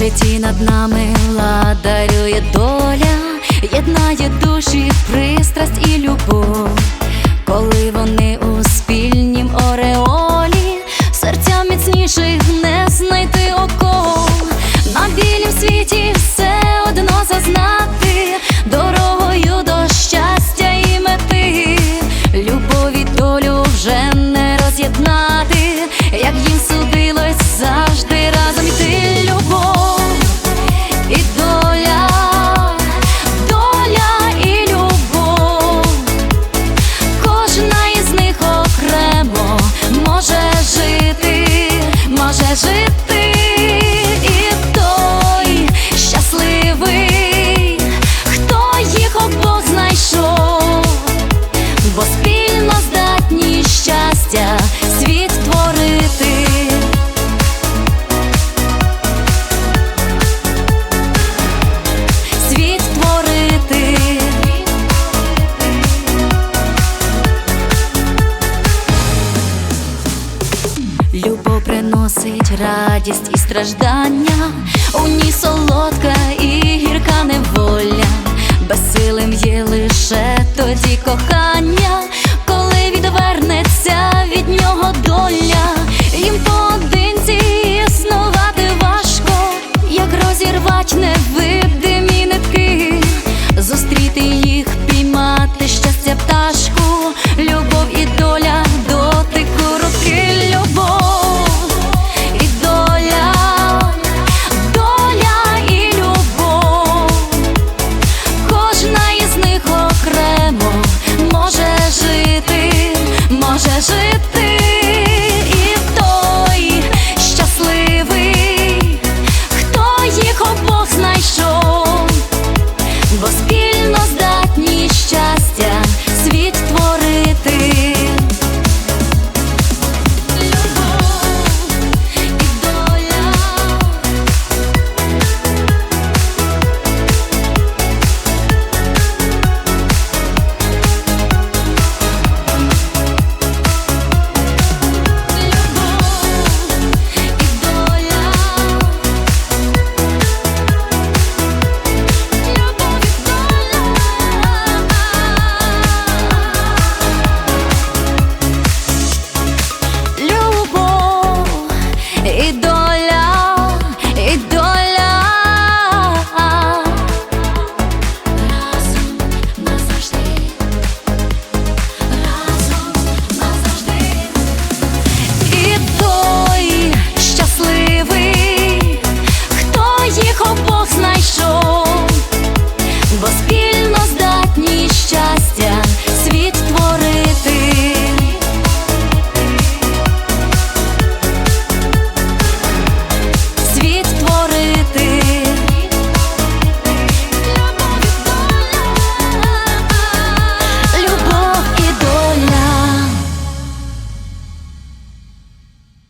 над нами ладарює доля, єднає душі, пристрасть і любов, коли вони у спільнім ореолі, серця міцніших не знайти окол. На білім світі все одно зазнати, Любов приносить радість і страждання, у ній солодка і гірка неволя, безсилим є лише тоді кохання, коли відвернеться від нього доля, їм поодинці існувати важко, як розірвать невибір